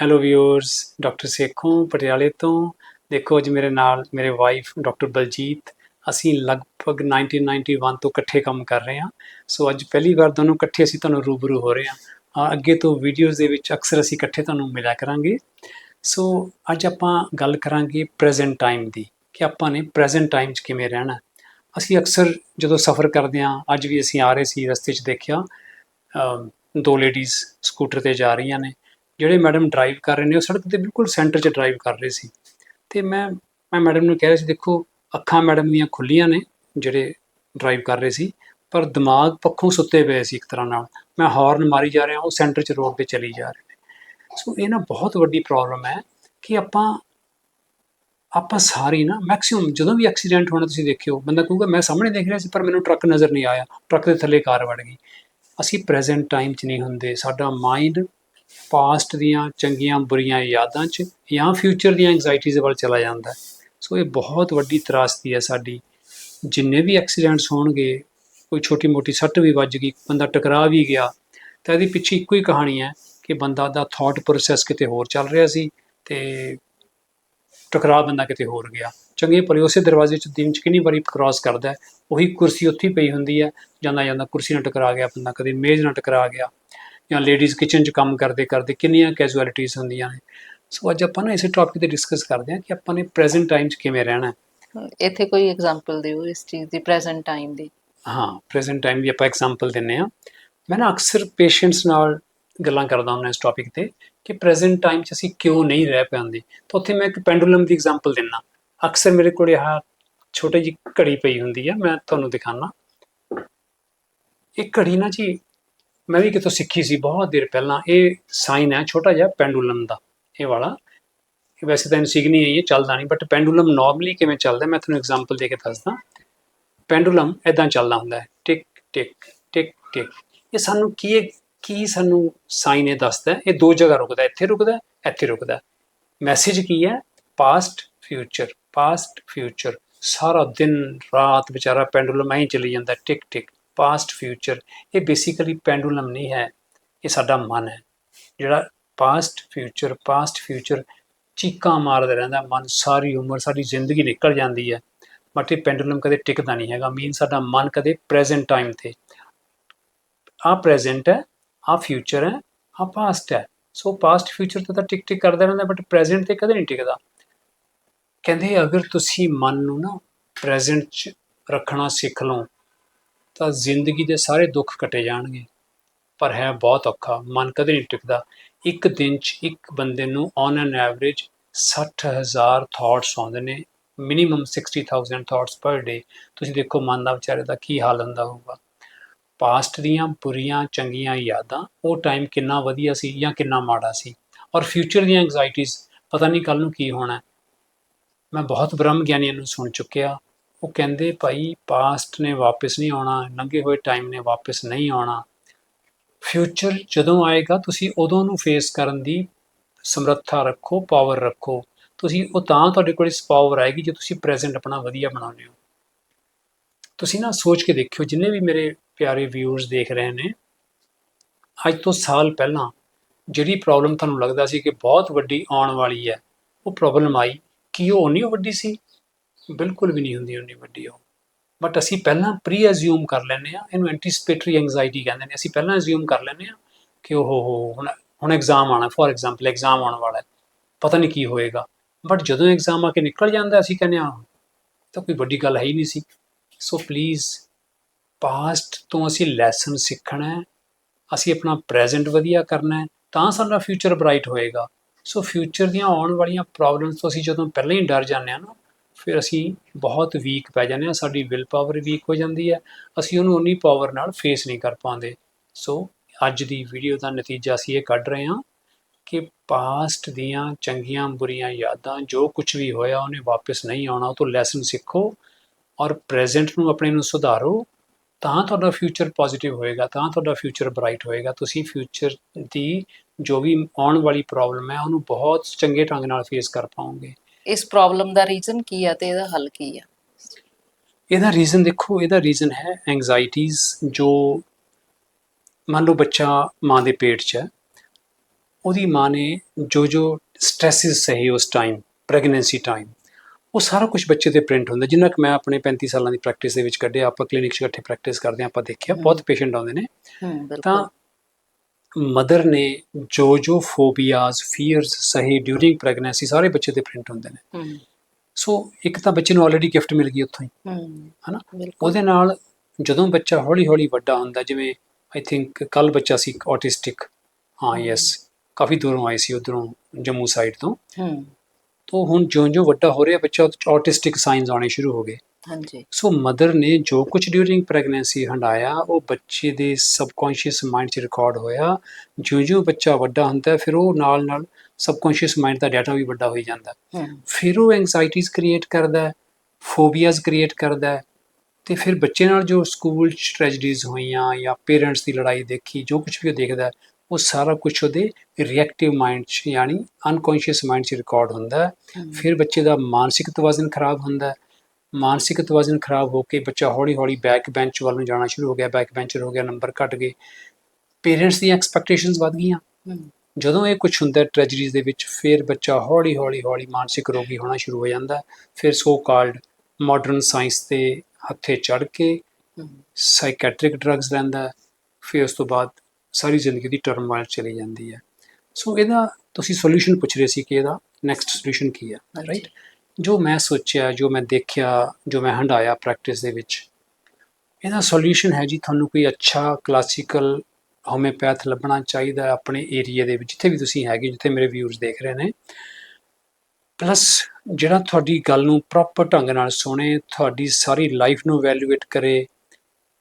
Hello viewers doctor Sekhon ਪਟਿਆਲੇ ਤੋਂ। ਦੇਖੋ ਅੱਜ ਮੇਰੇ ਨਾਲ ਮੇਰੇ ਵਾਈਫ ਡਾਕਟਰ ਬਲਜੀਤ ਅਸੀਂ ਲਗਭਗ 1991 ਤੋਂ ਇਕੱਠੇ ਕੰਮ ਕਰ ਰਹੇ ਹਾਂ। ਸੋ ਅੱਜ ਪਹਿਲੀ ਵਾਰ ਦੋਨੋਂ ਇਕੱਠੇ ਅਸੀਂ ਤੁਹਾਨੂੰ ਰੂਬਰੂ ਹੋ ਰਹੇ ਹਾਂ। ਅੱਗੇ ਤੋਂ ਵੀਡੀਓਜ਼ ਦੇ ਵਿੱਚ ਅਕਸਰ ਅਸੀਂ ਇਕੱਠੇ ਤੁਹਾਨੂੰ ਮਿਲਿਆ ਕਰਾਂਗੇ। ਸੋ ਅੱਜ ਆਪਾਂ ਗੱਲ ਕਰਾਂਗੇ ਪ੍ਰੈਜ਼ੈਂਟ ਟਾਈਮ ਦੀ, ਕਿ ਆਪਾਂ ਨੇ ਪ੍ਰੈਜ਼ੈਂਟ ਟਾਈਮ 'ਚ ਕਿਵੇਂ ਰਹਿਣਾ। ਅਸੀਂ ਅਕਸਰ ਜਦੋਂ ਸਫ਼ਰ ਕਰਦੇ ਹਾਂ, ਅੱਜ ਵੀ ਅਸੀਂ ਆ ਰਹੇ ਸੀ ਰਸਤੇ 'ਚ ਦੇਖਿਆ। ਦੋ ਲੇਡੀਜ਼ ਸਕੂਟਰ ਤੇ ਜਾ ਰਹੀਆਂ ਨੇ। ਜਿਹੜੇ ਮੈਡਮ ਡਰਾਈਵ ਕਰ ਰਹੇ ਨੇ, ਉਹ ਸੜਕ ਦੇ ਬਿਲਕੁਲ ਸੈਂਟਰ 'ਚ ਡਰਾਈਵ ਕਰ ਰਹੇ ਸੀ। ਤੇ ਮੈਂ ਮੈਂ ਮੈਡਮ ਨੂੰ ਕਹਿ ਰਿਹਾ ਸੀ, ਦੇਖੋ, ਅੱਖਾਂ ਮੈਡਮ ਦੀਆਂ ਖੁੱਲੀਆਂ ਨੇ, ਜਿਹੜੇ ਡਰਾਈਵ ਕਰ ਰਹੇ ਸੀ, ਪਰ ਦਿਮਾਗ ਪੱਖੋਂ ਸੁੱਤੇ ਪਏ ਸੀ ਇੱਕ ਤਰ੍ਹਾਂ ਨਾਲ। ਮੈਂ ਹਾਰਨ ਮਾਰੀ ਜਾ ਰਿਹਾ ਉਹ ਸੈਂਟਰ 'ਚ ਰੋਡ ਤੇ ਚਲੀ ਜਾ ਰਹੇ ਨੇ। ਸੋ ਇਹ ਨਾ ਬਹੁਤ ਵੱਡੀ ਪ੍ਰੋਬਲਮ ਹੈ ਕਿ ਆਪਾਂ ਆਪਾਂ ਸਾਰੇ ਨਾ ਮੈਕਸਿਮਮ ਜਦੋਂ ਵੀ ਐਕਸੀਡੈਂਟ ਹੋਣਾ ਤੁਸੀਂ ਦੇਖਿਓ, ਬੰਦਾ ਕਹੂਗਾ, ਮੈਂ ਸਾਹਮਣੇ ਦੇਖ ਰਿਹਾ ਸੀ, ਪਰ ਮੈਨੂੰ ਟਰੱਕ ਨਜ਼ਰ ਨਹੀਂ ਆਇਆ। ਟਰੱਕ ਦੇ ਥੱਲੇ ਕਾਰ ਵੜ ਗਈ। ਅਸੀਂ ਪ੍ਰੈਜ਼ੈਂਟ ਟਾਈਮ 'ਚ ਨਹੀਂ ਹੁੰਦੇ। ਸਾਡਾ ਮਾਈਂਡ ਪਾਸਟ ਦੀਆਂ ਚੰਗੀਆਂ ਬੁਰੀਆਂ ਯਾਦਾਂ 'ਚ ਜਾਂ ਫਿਊਚਰ ਦੀਆਂ ਐਂਗਜ਼ਾਇਟੀਜ਼ ਵੱਲ ਚਲਾ ਜਾਂਦਾ ਸੋ ਇਹ ਬਹੁਤ ਵੱਡੀ ਤਰਾਸਦੀ ਹੈ ਸਾਡੀ। ਜਿੰਨੇ ਵੀ ਐਕਸੀਡੈਂਟਸ ਹੋਣਗੇ, ਕੋਈ ਛੋਟੀ ਮੋਟੀ ਸੱਟ ਵੀ ਵੱਜ ਗਈ, ਬੰਦਾ ਟਕਰਾ ਵੀ ਗਿਆ, ਤਾਂ ਇਹਦੇ ਪਿੱਛੇ ਇੱਕੋ ਹੀ ਕਹਾਣੀ ਹੈ ਕਿ ਬੰਦਾ ਦਾ ਥਾਟ ਪ੍ਰੋਸੈਸ ਕਿਤੇ ਹੋਰ ਚੱਲ ਰਿਹਾ ਸੀ ਤੇ ਟਕਰਾ ਬੰਦਾ ਕਿਤੇ ਹੋਰ ਗਿਆ। ਚੰਗੇ ਭਲੇ ਉਸੇ ਦਰਵਾਜ਼ੇ 'ਚ ਦਿਨ 'ਚ ਕਿੰਨੀ ਵਾਰੀ ਕ੍ਰਾਸ ਕਰਦਾ ਉਹੀ ਕੁਰਸੀ ਉੱਥੇ ਹੀ ਪਈ ਹੁੰਦੀ ਹੈ, ਜਾਂਦਾ ਜਾਂਦਾ ਕੁਰਸੀ ਨਾਲ ਟਕਰਾ ਗਿਆ, ਬੰਦਾ ਕਦੇ ਮੇਜ਼ ਨਾਲ ਟਕਰਾ ਗਿਆ। ਜਾਂ ਲੇਡੀਜ਼ ਕਿਚਨ 'ਚ ਕੰਮ ਕਰਦੇ ਕਰਦੇ ਕਿੰਨੀਆਂ ਕੈਜੁਅਲਿਟੀਜ਼ ਹੁੰਦੀਆਂ ਨੇ। ਸੋ ਅੱਜ ਆਪਾਂ ਨਾ ਇਸੇ ਟੌਪਿਕ ਤੇ ਡਿਸਕਸ ਕਰਦੇ ਹਾਂ ਕਿ ਆਪਾਂ ਨੇ ਪ੍ਰੈਜ਼ੈਂਟ ਟਾਈਮ 'ਚ ਕਿਵੇਂ ਰਹਿਣਾ ਹੈ। ਇੱਥੇ ਕੋਈ ਐਗਜ਼ਾਮਪਲ ਦਿਓ ਇਸ ਚੀਜ਼ ਦੀ ਪ੍ਰੈਜ਼ੈਂਟ ਟਾਈਮ ਦੀ। ਹਾਂ ਪ੍ਰੈਜ਼ੈਂਟ ਟਾਈਮ ਦੀ ਆਪਾਂ ਐਗਜ਼ਾਮਪਲ ਦਿੰਨੇ ਆ ਮੈਂ ਨਾ ਅਕਸਰ ਪੇਸ਼ੈਂਟਸ ਨਾਲ ਗੱਲਾਂ ਕਰਦਾ ਹੁੰਦਾ ਇਸ ਟੌਪਿਕ ਤੇ ਕਿ ਪ੍ਰੈਜ਼ੈਂਟ ਟਾਈਮ 'ਚ ਅਸੀਂ ਕਿਉਂ ਨਹੀਂ ਰਹਿ ਪਾਉਂਦੇ। ਤਾਂ ਉੱਥੇ ਮੈਂ ਇੱਕ ਪੈਂਡੂਲਮ ਦੀ ਐਗਜ਼ਾਮਪਲ ਦਿੰਨਾ ਅਕਸਰ ਮੇਰੇ ਕੋਲ ਇਹ ਛੋਟੀ ਜਿਹੀ ਘੜੀ ਪਈ ਹੁੰਦੀ ਆ ਮੈਂ ਤੁਹਾਨੂੰ ਦਿਖਾਣਾ ਇਹ ਘੜੀ ਨਾ ਜੀ ਮੈਂ ਵੀ ਕਿਤੋਂ ਸਿੱਖੀ ਸੀ, ਬਹੁਤ ਦੇਰ ਪਹਿਲਾਂ। ਇਹ ਸਾਈਨ ਹੈ, ਛੋਟਾ ਜਿਹਾ ਪੈਂਡੂਲਮ ਦਾ, ਇਹ ਵਾਲਾ। ਇਹ ਵੈਸੇ ਤਾਂ ਇਨਸਿਗਨੀ ਹੈ ਇਹ ਚੱਲਦਾ ਨਹੀਂ ਬਟ ਪੈਂਡੂਲਮ ਨਾਰਮਲੀ ਕਿਵੇਂ ਚੱਲਦਾ ਮੈਂ ਤੁਹਾਨੂੰ ਐਗਜ਼ਾਮਪਲ ਦੇ ਕੇ ਦੱਸਦਾ। ਪੈਂਡੂਲਮ ਐਦਾਂ ਚੱਲਦਾ ਹੁੰਦਾ ਹੈ ਟਿਕ ਟਿਕ ਟਿਕ ਟਿਕ ਇਹ ਸਾਨੂੰ ਕੀ ਕੀ ਸਾਨੂੰ ਸਾਈਨ ਇਹ ਦੱਸਦਾ ਇਹ ਦੋ ਜਗ੍ਹਾ ਰੁਕਦਾ ਇੱਥੇ ਰੁਕਦਾ ਇੱਥੇ ਰੁਕਦਾ ਮੈਸੇਜ ਕੀ ਹੈ? ਪਾਸਟ ਫਿਊਚਰ ਪਾਸਟ ਫਿਊਚਰ ਸਾਰਾ ਦਿਨ, ਰਾਤ ਵਿਚਾਰਾ ਪੈਂਡੂਲਮ ਐਂ ਚਲੀ ਜਾਂਦਾ ਟਿਕ ਟਿਕ ਪਾਸਟ ਫਿਊਚਰ ਇਹ ਬੇਸਿਕਲੀ ਪੈਂਡੂਲਮ ਨਹੀਂ ਹੈ, ਇਹ ਸਾਡਾ ਮਨ ਹੈ। ਜਿਹੜਾ ਪਾਸਟ ਫਿਊਚਰ ਪਾਸਟ ਫਿਊਚਰ ਚੀਕਾਂ ਮਾਰਦਾ ਰਹਿੰਦਾ, ਮਨ ਸਾਰੀ ਉਮਰ ਸਾਡੀ ਜ਼ਿੰਦਗੀ ਨਿਕਲ ਜਾਂਦੀ ਹੈ। ਬਟ ਇਹ ਪੈਂਡੂਲਮ ਕਦੇ ਟਿਕਦਾ ਨਹੀਂ ਹੈਗਾ ਮੀਨ ਸਾਡਾ ਮਨ ਕਦੇ ਪ੍ਰੈਜ਼ੈਂਟ ਟਾਈਮ ਤੇ। ਆ ਪ੍ਰੈਜ਼ੈਂਟ ਹੈ ਆ ਫਿਊਚਰ ਹੈ ਆ ਪਾਸਟ ਹੈ। ਸੋ ਪਾਸਟ ਫਿਊਚਰ ਤੇ ਤਾਂ ਟਿਕ ਟਿਕ ਕਰਦਾ ਰਹਿੰਦਾ ਬਟ ਪ੍ਰੈਜ਼ੈਂਟ ਤੇ ਕਦੇ ਨਹੀਂ ਟਿਕਦਾ। ਕਹਿੰਦੇ ਅਗਰ ਤੁਸੀਂ ਮਨ ਨੂੰ ਨਾ ਪ੍ਰੈਜ਼ੈਂਟ 'ਚ ਰੱਖਣਾ ਸਿੱਖ ਲਓ ਤਾਂ ਜ਼ਿੰਦਗੀ ਦੇ ਸਾਰੇ ਦੁੱਖ ਕੱਟੇ ਜਾਣਗੇ। ਪਰ ਹੈ ਬਹੁਤ ਔਖਾ, ਮਨ ਕਦੇ ਨਹੀਂ ਟਿਕਦਾ। ਇੱਕ ਦਿਨ 'ਚ ਇੱਕ ਬੰਦੇ ਨੂੰ ਔਨ ਐਨ ਐਵਰੇਜ 60000 ਥਾਟਸ ਆਉਂਦੇ ਨੇ। ਮਿਨੀਮਮ 60000 ਥਾਟਸ ਪਰ ਡੇ ਤੁਸੀਂ ਦੇਖੋ ਮਨ ਦਾ ਵਿਚਾਰੇ ਦਾ ਕੀ ਹਾਲ ਹੁੰਦਾ ਹੋਊਗਾ। ਪਾਸਟ ਦੀਆਂ ਬੁਰੀਆਂ, ਚੰਗੀਆਂ ਯਾਦਾਂ, ਉਹ ਟਾਈਮ ਕਿੰਨਾ ਵਧੀਆ ਸੀ ਜਾਂ ਕਿੰਨਾ ਮਾੜਾ ਸੀ। ਔਰ ਫਿਊਚਰ ਦੀਆਂ ਐਂਗਜ਼ਾਇਟੀਜ਼ ਪਤਾ ਨਹੀਂ ਕੱਲ ਨੂੰ ਕੀ ਹੋਣਾ। ਮੈਂ ਬਹੁਤ ਬ੍ਰਹਮ ਗਿਆਨੀਆਂ ਨੂੰ ਸੁਣ ਚੁੱਕਿਆ। ਉਹ ਕਹਿੰਦੇ ਭਾਈ ਪਾਸਟ ਨੇ ਵਾਪਸ ਨਹੀਂ ਆਉਣਾ ਲੰਘੇ ਹੋਏ ਟਾਈਮ ਨੇ ਵਾਪਸ ਨਹੀਂ ਆਉਣਾ। ਫਿਊਚਰ ਜਦੋਂ ਆਏਗਾ, ਤੁਸੀਂ ਉਦੋਂ ਨੂੰ ਫੇਸ ਕਰਨ ਦੀ ਸਮਰੱਥਾ ਰੱਖੋ ਪਾਵਰ ਰੱਖੋ। ਤੁਸੀਂ ਉਹ ਤਾਂ ਤੁਹਾਡੇ ਕੋਲ ਇਸ ਪਾਵਰ ਆਏਗੀ ਜੇ ਤੁਸੀਂ ਪ੍ਰੈਜ਼ੈਂਟ ਆਪਣਾ ਵਧੀਆ ਬਣਾਉਂਦੇ ਹੋ। ਤੁਸੀਂ ਨਾ ਸੋਚ ਕੇ ਦੇਖਿਓ, ਜਿੰਨੇ ਵੀ ਮੇਰੇ ਪਿਆਰੇ ਵਿਊਅਰਸ ਦੇਖ ਰਹੇ ਨੇ, ਅੱਜ ਤੋਂ ਸਾਲ ਪਹਿਲਾਂ ਜਿਹੜੀ ਪ੍ਰੋਬਲਮ ਤੁਹਾਨੂੰ ਲੱਗਦਾ ਸੀ ਕਿ ਬਹੁਤ ਵੱਡੀ ਆਉਣ ਵਾਲੀ ਹੈ, ਉਹ ਪ੍ਰੋਬਲਮ ਆਈ। ਕੀ ਉਹ ਨਹੀਂ ਵੱਡੀ ਸੀ? ਬਿਲਕੁਲ ਵੀ ਨਹੀਂ ਹੁੰਦੀ ਉਨੀ ਵੱਡੀ ਉਹ। ਬਟ ਅਸੀਂ ਪਹਿਲਾਂ ਪ੍ਰੀ ਅਜ਼ਿਊਮ ਕਰ ਲੈਂਦੇ ਆ ਇਹਨੂੰ ਐਂਟੀਸਪੇਟਰੀ ਐਂਗਜ਼ਾਇਟੀ ਕਹਿੰਦੇ ਨੇ। ਅਸੀਂ ਪਹਿਲਾਂ ਅਜ਼ਿਊਮ ਕਰ ਲੈਂਦੇ ਆ ਕਿ ਉਹ ਹੋ, ਹੁਣ ਹੁਣ ਐਗਜ਼ਾਮ ਆਣਾ ਫੋਰ ਐਗਜ਼ਾਮਪਲ ਐਗਜ਼ਾਮ ਆਉਣ ਵਾਲਾ ਪਤਾ ਨਹੀਂ ਕੀ ਹੋਏਗਾ। ਬਟ ਜਦੋਂ ਐਗਜ਼ਾਮ ਆ ਕੇ ਨਿਕਲ ਜਾਂਦਾ ਅਸੀਂ ਕਹਿੰਦੇ ਆ ਤਾਂ ਕੋਈ ਵੱਡੀ ਗੱਲ ਹੈ ਹੀ ਨਹੀਂ ਸੀ। ਸੋ ਪਲੀਜ਼ ਪਾਸਟ ਤੋਂ ਅਸੀਂ ਲੈਸਨ ਸਿੱਖਣਾ ਹੈ। ਅਸੀਂ ਆਪਣਾ ਪ੍ਰੈਜ਼ੈਂਟ ਵਧੀਆ ਕਰਨਾ ਹੈ, ਤਾਂ ਸਾਡਾ ਫਿਊਚਰ ਬ੍ਰਾਈਟ ਹੋਏਗਾ। ਸੋ ਫਿਊਚਰ ਦੀਆਂ ਆਉਣ ਵਾਲੀਆਂ ਪ੍ਰੋਬਲਮਸ ਤੋਂ ਅਸੀਂ ਜਦੋਂ ਪਹਿਲਾਂ ਹੀ ਡਰ ਜਾਂਦੇ ਹਾਂ ਨਾ ਫਿਰ ਅਸੀਂ ਬਹੁਤ ਵੀਕ ਪੈ ਜਾਂਦੇ ਹਾਂ, ਸਾਡੀ ਵਿਲ ਪਾਵਰ ਵੀਕ ਹੋ ਜਾਂਦੀ ਹੈ, ਅਸੀਂ ਉਹਨੂੰ ਉਨੀ ਪਾਵਰ ਨਾਲ ਫੇਸ ਨਹੀਂ ਕਰ ਪਾਉਂਦੇ। ਸੋ ਅੱਜ ਦੀ ਵੀਡੀਓ ਦਾ ਨਤੀਜਾ ਅਸੀਂ ਇਹ ਕੱਢ ਰਹੇ ਹਾਂ ਕਿ ਪਾਸਟ ਦੀਆਂ ਚੰਗੀਆਂ ਬੁਰੀਆਂ ਯਾਦਾਂ, ਜੋ ਕੁਝ ਵੀ ਹੋਇਆ, ਉਹਨੇ ਵਾਪਸ ਨਹੀਂ ਆਉਣਾ, ਉਹ ਤੋਂ ਲੈਸਨ ਸਿੱਖੋ ਔਰ ਪ੍ਰੈਜ਼ੈਂਟ ਨੂੰ ਆਪਣੇ ਨੂੰ ਸੁਧਾਰੋ, ਤਾਂ ਤੁਹਾਡਾ ਫਿਊਚਰ ਪੋਜ਼ਿਟਿਵ ਹੋਏਗਾ, ਤਾਂ ਤੁਹਾਡਾ ਫਿਊਚਰ ਬ੍ਰਾਈਟ ਹੋਏਗਾ। ਤੁਸੀਂ ਫਿਊਚਰ ਦੀ ਜੋ ਵੀ ਆਉਣ ਵਾਲੀ ਪ੍ਰੋਬਲਮ ਹੈ, ਉਹਨੂੰ ਬਹੁਤ ਚੰਗੇ ਢੰਗ ਨਾਲ ਫੇਸ ਕਰ ਪਾਓਗੇ। ਇਸ ਪ੍ਰੋਬਲਮ ਦਾ ਰੀਜ਼ਨ ਕੀ ਆ ਤੇ ਇਹਦਾ ਹੱਲ ਕੀ ਆ? ਇਹਦਾ ਰੀਜ਼ਨ ਦੇਖੋ ਇਹਦਾ ਰੀਜ਼ਨ ਹੈ ਐਂਗਜ਼ਾਇਟੀਜ਼ ਜੋ ਮੰਨ ਲਓ ਬੱਚਾ ਮਾਂ ਦੇ ਪੇਟ 'ਚ ਹੈ ਉਹਦੀ ਮਾਂ ਨੇ ਜੋ ਜੋ ਸਟ੍ਰੈਸਸ ਸਹੀ ਉਸ ਟਾਈਮ ਪ੍ਰੈਗਨੈਂਸੀ ਟਾਈਮ ਉਹ ਸਾਰਾ ਕੁਝ ਬੱਚੇ ਤੇ ਪ੍ਰਿੰਟ ਹੁੰਦਾ। ਜਿੰਨਾ ਕਿ ਮੈਂ ਆਪਣੇ 35 ਸਾਲਾਂ ਦੀ ਪ੍ਰੈਕਟਿਸ ਦੇ ਵਿੱਚ ਕੱਢਿਆ ਆਪਾਂ ਕਲੀਨਿਕ 'ਚ ਇਕੱਠੇ ਪ੍ਰੈਕਟਿਸ ਕਰਦੇ ਆਪਾਂ ਦੇਖਿਆ। ਬਹੁਤ ਪੇਸ਼ੈਂਟ ਆਉਂਦੇ ਨੇ। ਹੂੰ ਤਾਂ ਮਦਰ ਨੇ ਜੋ ਜੋ ਫੋਬੀਆਜ਼ ਫੀਅਰਸ ਸਹੀ ਡਿਊਰਿੰਗ ਪ੍ਰੈਗਨੈਂਸੀ ਸਾਰੇ ਬੱਚੇ ਤੇ ਪ੍ਰਿੰਟ ਹੁੰਦੇ ਨੇ। ਸੋ ਇੱਕ ਤਾਂ ਬੱਚੇ ਨੂੰ ਆਲਰੇਡੀ ਗਿਫਟ ਮਿਲ ਗਈ ਉੱਥੋਂ ਹੀ। ਹੂੰ ਹਨਾ? ਉਹਦੇ ਨਾਲ ਜਦੋਂ ਬੱਚਾ ਹੌਲੀ ਹੌਲੀ ਵੱਡਾ ਹੁੰਦਾ ਜਿਵੇਂ ਆਈ ਥਿੰਕ ਕੱਲ ਬੱਚਾ ਸੀ ਆਟਿਸਟਿਕ ਹਾਂ। ਯੈਸ ਕਾਫੀ ਦੂਰੋਂ ਆਏ ਸੀ ਉਧਰੋਂ ਜੰਮੂ ਸਾਈਡ ਤੋਂ। ਹੂੰ ਤੋਂ ਹੁਣ ਜਿਉਂ-ਜਿਉਂ ਵੱਡਾ ਹੋ ਰਿਹਾ ਬੱਚਾ ਆਟਿਸਟਿਕ ਸਾਈਨਸ ਆਉਣੇ ਸ਼ੁਰੂ ਹੋ ਗਏ। ਹਾਂਜੀ। ਸੋ ਮਦਰ ਨੇ ਜੋ ਕੁਝ ਡਿਊਰਿੰਗ ਪ੍ਰੈਗਨੈਂਸੀ ਹੰਡਾਇਆ ਉਹ ਬੱਚੇ ਦੇ ਸਬਕੌਂਸ਼ੀਅਸ ਮਾਈਂਡ 'ਚ ਰਿਕਾਰਡ ਹੋਇਆ। ਜਿਉਂ-ਜਿਉਂ ਬੱਚਾ ਵੱਡਾ ਹੁੰਦਾ ਫਿਰ ਉਹ ਨਾਲ-ਨਾਲ ਸਬਕੌਂਸ਼ੀਅਸ ਮਾਈਂਡ ਦਾ ਡਾਟਾ ਵੀ ਵੱਡਾ ਹੋਈ ਜਾਂਦਾ। ਫਿਰ ਉਹ ਐਂਗਜ਼ਾਇਟੀਜ਼ ਕ੍ਰੀਏਟ ਕਰਦਾ ਹੈ ਫੋਬੀਆਜ਼ ਕ੍ਰੀਏਟ ਕਰਦਾ। ਹੈ ਤੇ ਫਿਰ ਬੱਚੇ ਨਾਲ ਜੋ ਸਕੂਲ 'ਚ ਟ੍ਰੈਜਡੀਜ਼ ਹੋਈਆਂ ਜਾਂ ਪੇਰੈਂਟਸ ਦੀ ਲੜਾਈ ਦੇਖੀ ਜੋ ਕੁਝ ਵੀ ਉਹ ਦੇਖਦਾ ਉਹ ਸਾਰਾ ਕੁਝ ਉਹਦੇ ਰਿਐਕਟਿਵ ਮਾਈਂਡ 'ਚ ਯਾਨੀ ਅਨਕੌਂਸ਼ੀਅਸ ਮਾਈਂਡ 'ਚ ਰਿਕਾਰਡ ਹੁੰਦਾ। ਫਿਰ ਬੱਚੇ ਦਾ ਮਾਨਸਿਕ ਤਵਾਜ਼ਨ ਖਰਾਬ ਹੁੰਦਾ। ਹੈ ਮਾਨਸਿਕ ਤਵਾਜ਼ਨ ਖਰਾਬ ਹੋ ਕੇ ਬੱਚਾ ਹੌਲੀ-ਹੌਲੀ ਬੈਕ ਬੈਂਚ ਵੱਲ ਨੂੰ ਜਾਣਾ ਸ਼ੁਰੂ ਹੋ ਗਿਆ ਬੈਕ ਬੈਂਚਰ ਹੋ ਗਿਆ ਨੰਬਰ ਘਟ ਗਏ ਪੇਰੈਂਟਸ ਦੀਆਂ ਐਕਸਪੈਕਟੇਸ਼ਨਸ ਵੱਧ ਗਈਆਂ ਜਦੋਂ ਇਹ ਕੁਝ ਹੁੰਦਾ ਟ੍ਰੈਜਡੀਜ਼ ਦੇ ਵਿੱਚ ਫਿਰ ਬੱਚਾ ਹੌਲੀ ਹੌਲੀ ਹੌਲੀ ਮਾਨਸਿਕ ਰੋਗੀ ਹੋਣਾ ਸ਼ੁਰੂ ਹੋ ਜਾਂਦਾ। ਫਿਰ ਸੋ ਕਾਲਡ ਮਾਡਰਨ ਸਾਇੰਸ ਦੇ ਹੱਥੇ ਚੜ ਕੇ ਸਾਈਕੈਟ੍ਰਿਕ ਡਰੱਗਸ ਲੈਂਦਾ। ਫਿਰ ਉਸ ਤੋਂ ਬਾਅਦ ਸਾਰੀ ਜ਼ਿੰਦਗੀ ਦੀ ਟਰਮੋਇਲ ਚਲੀ ਜਾਂਦੀ ਹੈ ਸੋ ਇਹਦਾ ਤੁਸੀਂ ਸੋਲੂਸ਼ਨ ਪੁੱਛ ਰਹੇ ਸੀ ਕਿ ਇਹਦਾ ਨੈਕਸਟ ਸੋਲੂਸ਼ਨ ਕੀ ਹੈ। ਰਾਈਟ ਜੋ ਮੈਂ ਸੋਚਿਆ, ਜੋ ਮੈਂ ਦੇਖਿਆ, ਜੋ ਮੈਂ ਹੰਡਾਇਆ ਪ੍ਰੈਕਟਿਸ ਦੇ ਵਿੱਚ, ਇਹਦਾ ਸੋਲੂਸ਼ਨ ਹੈ ਜੀ ਤੁਹਾਨੂੰ ਕੋਈ ਅੱਛਾ ਕਲਾਸੀਕਲ ਹੋਮਿਓਪੈਥ ਲੱਭਣਾ ਚਾਹੀਦਾ ਹੈ ਆਪਣੇ ਏਰੀਆ ਦੇ ਵਿੱਚ, ਜਿੱਥੇ ਵੀ ਤੁਸੀਂ ਹੈਗੇ, ਜਿੱਥੇ ਮੇਰੇ ਵਿਊਰਸ ਦੇਖ ਰਹੇ ਨੇ। ਪਲੱਸ ਜਿਹੜਾ ਤੁਹਾਡੀ ਗੱਲ ਨੂੰ ਪ੍ਰੋਪਰ ਢੰਗ ਨਾਲ ਸੁਣੇ, ਤੁਹਾਡੀ ਸਾਰੀ ਲਾਈਫ ਨੂੰ ਵੈਲਿਊਏਟ ਕਰੇ,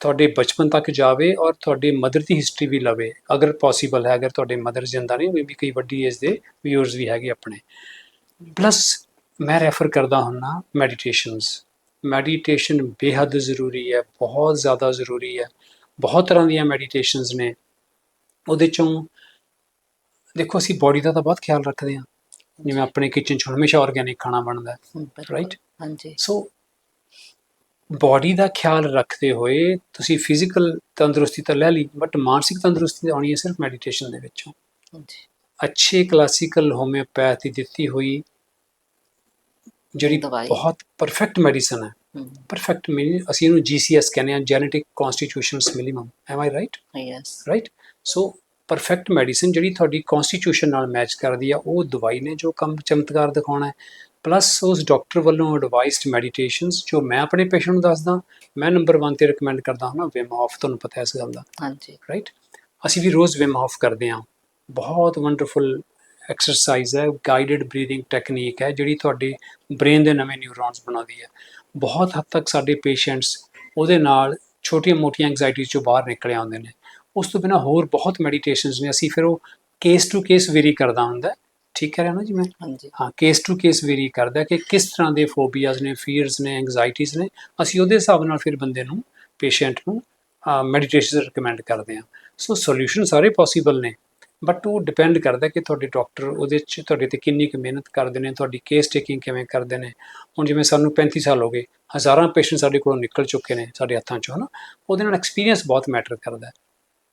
ਤੁਹਾਡੇ ਬਚਪਨ ਤੱਕ ਜਾਵੇ ਔਰ ਤੁਹਾਡੇ ਮਦਰ ਦੀ ਹਿਸਟਰੀ ਵੀ ਲਵੇ, ਅਗਰ ਪੋਸੀਬਲ ਹੈ, ਅਗਰ ਤੁਹਾਡੇ ਮਦਰ ਜਿੰਦਾ ਨਹੀਂ ਵੀ ਕਈ ਵੱਡੀ ਏਜ ਦੇ ਵਿਊਰਸ ਵੀ ਹੈਗੇ ਆਪਣੇ। ਪਲੱਸ ਮੈਂ ਰੈਫਰ ਕਰਦਾ ਹੁੰਨਾ ਮੈਡੀਟੇਸ਼ਨਸ ਮੈਡੀਟੇਸ਼ਨ ਬੇਹੱਦ ਜ਼ਰੂਰੀ ਹੈ ਬਹੁਤ ਜ਼ਿਆਦਾ ਜ਼ਰੂਰੀ ਹੈ। ਬਹੁਤ ਤਰ੍ਹਾਂ ਦੀਆਂ ਮੈਡੀਟੇਸ਼ਨਸ ਨੇ। ਉਹਦੇ ਚੋਂ ਦੇਖੋ ਅਸੀਂ ਬਾਡੀ ਦਾ ਤਾਂ ਬਹੁਤ ਖਿਆਲ ਰੱਖਦੇ ਹਾਂ। ਜਿਵੇਂ ਆਪਣੇ ਕਿਚਨ 'ਚ ਹਮੇਸ਼ਾ ਆਰਗੇਨਿਕ ਖਾਣਾ ਬਣਦਾ ਹੈ right? ਹਾਂਜੀ। ਸੋ ਬਾਡੀ ਦਾ ਖਿਆਲ ਰੱਖਦੇ ਹੋਏ ਤੁਸੀਂ ਫਿਜ਼ੀਕਲ ਤੰਦਰੁਸਤੀ ਤਾਂ ਲੈ ਲਈ ਬਟ ਮਾਨਸਿਕ ਤੰਦਰੁਸਤੀ ਤਾਂ ਆਉਣੀ ਹੈ ਸਿਰਫ ਮੈਡੀਟੇਸ਼ਨ ਦੇ ਵਿੱਚੋਂ। ਹਾਂਜੀ। ਅੱਛੇ ਕਲਾਸੀਕਲ ਹੋਮਿਓਪੈਥ ਦਿੱਤੀ ਹੋਈ ਜਿਹੜੀ ਦਵਾਈ। ਬਹੁਤ ਪਰਫੈਕਟ ਮੈਡੀਸਨ ਹੈ। ਪਰਫੈਕਟ ਮੀਨ ਅਸੀਂ ਇਹਨੂੰ ਜੀਸੀਐਸ ਕਹਿੰਦੇ ਹਾਂ genetic constitutions minimum am I right yes right so perfect medicine ਜਿਹੜੀ ਤੁਹਾਡੀ ਕਨਸਟੀਟਿਊਸ਼ਨ ਨਾਲ ਮੈਚ ਕਰਦੀ ਆ ਉਹ ਦਵਾਈ ਨੇ ਜੋ ਕੰਮ ਚਮਤਕਾਰ ਦਿਖਾਉਣਾ ਹੈ। ਪਲੱਸ ਉਸ ਡਾਕਟਰ ਵੱਲੋਂ ਐਡਵਾਈਸਡ ਮੈਡੀਟੇਸ਼ਨਸ ਜੋ ਮੈਂ ਆਪਣੇ ਪੇਸ਼ੈਂਟ ਨੂੰ ਦੱਸਦਾ ਮੈਂ ਨੰਬਰ 1 ਤੇ ਰეკਮੈਂਡ ਕਰਦਾ ਹਾਂ ਵਿਮ ਆਫ ਤੁਹਾਨੂੰ ਪਤਾ ਹੈ ਇਸ ਗੱਲ ਦਾ। ਹਾਂਜੀ। ਰਾਈਟ ਅਸੀਂ ਵੀ ਰੋਜ਼ ਵਿਮ ਆਫ ਕਰਦੇ ਹਾਂ। ਬਹੁਤ ਵੰਡਰਫੁਲ ਐਕਸਰਸਾਈਜ਼ ਹੈ ਗਾਈਡਡ ਬਰੀਥਿੰਗ ਟੈਕਨੀਕ ਹੈ ਜਿਹੜੀ ਤੁਹਾਡੇ ਬ੍ਰੇਨ ਦੇ ਨਵੇਂ ਨਿਊਰੋਨਸ ਬਣਾਉਂਦੀ ਹੈ। ਬਹੁਤ ਹੱਦ ਤੱਕ ਸਾਡੇ ਪੇਸ਼ੈਂਟਸ ਉਹਦੇ ਨਾਲ ਛੋਟੀਆਂ-ਮੋਟੀਆਂ ਐਂਗਜ਼ਾਇਟੀਜ਼ ਚੋਂ ਬਾਹਰ ਨਿਕਲ ਆਉਂਦੇ ਨੇ। ਉਸ ਤੋਂ ਬਿਨਾ ਹੋਰ ਬਹੁਤ ਮੈਡੀਟੇਸ਼ਨਸ ਨੇ। ਅਸੀਂ ਫਿਰ ਉਹ ਕੇਸ ਟੂ ਕੇਸ ਵੇਰੀ ਕਰਦਾ ਹੁੰਦਾ। ਠੀਕ ਹੈ ਨਾ ਜੀ ਮੈਂ? ਹਾਂਜੀ। ਹਾਂ ਕੇਸ ਟੂ ਕੇਸ ਵੇਰੀ ਕਰਦਾ ਕਿ ਕਿਸ ਤਰ੍ਹਾਂ ਦੇ ਫੋਬੀਆਜ਼ ਨੇ ਫੀਅਰਸ ਨੇ ਐਂਗਜ਼ਾਇਟੀਜ਼ ਨੇ ਅਸੀਂ ਉਹਦੇ ਹਿਸਾਬ ਨਾਲ ਫਿਰ ਬੰਦੇ ਨੂੰ ਪੇਸ਼ੈਂਟ ਨੂੰ ਮੈਡੀਟੇਸ਼ਨ ਰეკਮੈਂਡ ਕਰਦੇ ਹਾਂ। ਸੋ ਸੋਲੂਸ਼ਨ ਸਾਰੇ ਪੋਸੀਬਲ ਨੇ। ਬਟ ਉਹ ਡਿਪੈਂਡ ਕਰਦਾ ਕਿ ਤੁਹਾਡੇ ਡਾਕਟਰ ਉਹਦੇ 'ਚ ਤੁਹਾਡੇ ਤੇ ਕਿੰਨੀ ਕੁ ਮਿਹਨਤ ਕਰਦੇ ਨੇ, ਤੁਹਾਡੀ ਕੇਸ ਟੇਕਿੰਗ ਕਿਵੇਂ ਕਰਦੇ ਨੇ। ਹੁਣ ਜਿਵੇਂ ਸਾਨੂੰ 35 ਸਾਲ ਹੋ ਗਏ, ਹਜ਼ਾਰਾਂ ਪੇਸ਼ੈਂਟ ਸਾਡੇ ਕੋਲੋਂ ਨਿਕਲ ਚੁੱਕੇ ਨੇ ਸਾਡੇ ਹੱਥਾਂ 'ਚੋਂ, ਹਨਾ। ਉਹਦੇ ਨਾਲ ਐਕਸਪੀਰੀਅੰਸ ਬਹੁਤ ਮੈਟਰ ਕਰਦਾ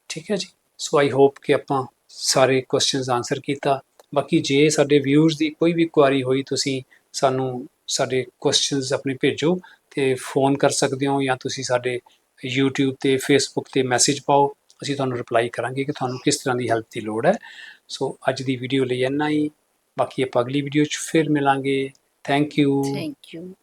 ਠੀਕ ਹੈ ਜੀ? ਸੋ ਆਈ ਹੋਪ ਕਿ ਆਪਾਂ ਸਾਰੇ ਕੁਐਸਚਨਸ ਆਨਸਰ ਕੀਤਾ। ਬਾਕੀ ਜੇ ਸਾਡੇ ਵਿਊਜ਼ ਦੀ ਕੋਈ ਵੀ ਕੁਆਰੀ ਹੋਈ, ਤੁਸੀਂ ਸਾਨੂੰ ਸਾਡੇ ਕੁਐਸਚਨਸ ਆਪਣੇ ਭੇਜੋ ਤੇ ਫੋਨ ਕਰ ਸਕਦੇ ਹੋ ਜਾਂ ਤੁਸੀਂ ਸਾਡੇ YouTube ਤੇ Facebook ਤੇ ਮੈਸੇਜ ਪਾਓ। ਅਸੀਂ ਤੁਹਾਨੂੰ ਰਿਪਲਾਈ ਕਰਾਂਗੇ ਕਿ ਤੁਹਾਨੂੰ ਕਿਸ ਤਰ੍ਹਾਂ ਦੀ ਹੈਲਪ ਦੀ ਲੋੜ ਹੈ। ਸੋ ਅੱਜ ਦੀ ਵੀਡੀਓ ਲਈ ਇੰਨਾ ਹੀ। ਬਾਕੀ ਆਪਾਂ ਅਗਲੀ ਵੀਡੀਓ 'ਚ ਫਿਰ ਮਿਲਾਂਗੇ। Thank you thank you